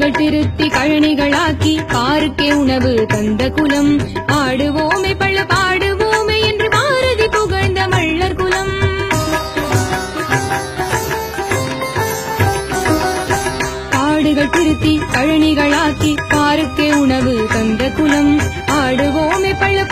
காடுகள் திருத்தி கழனிகளாக்கி பாருக்கே உணவு தந்த குலம். ஆடுவோமே பள்ள பாடுவோமே என்று பாரதி புகழ்ந்த மள்ளர் குலம். காடுகள் திருத்தி கழனிகளாக்கி பாருக்கே உணவு தந்த குலம். ஆடுவோமே பள்ள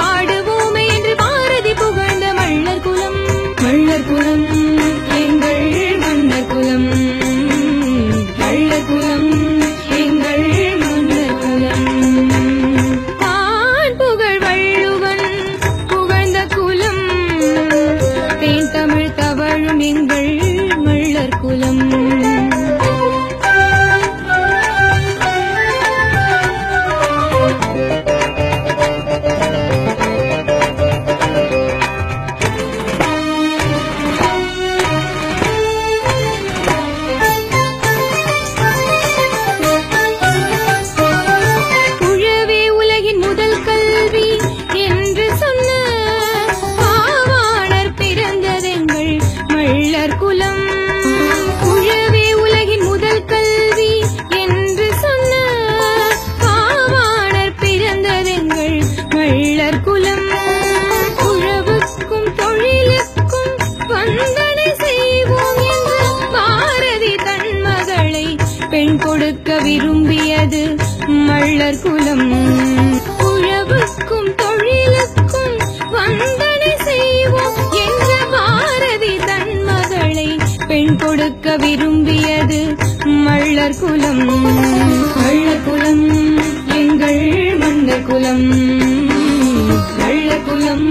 கேட்க விரும்பியது மள்ளர் குலம். உழவுக்கும் தொழிலுக்கும் வந்தனை செய்வோம் என்ற பாரதி தன் மகளை பெண் கொடுக்க விரும்பியது மள்ளர் குலம். மள்ளர் குலம் எங்கள் மன்னர் குலம். மள்ளர் குலம்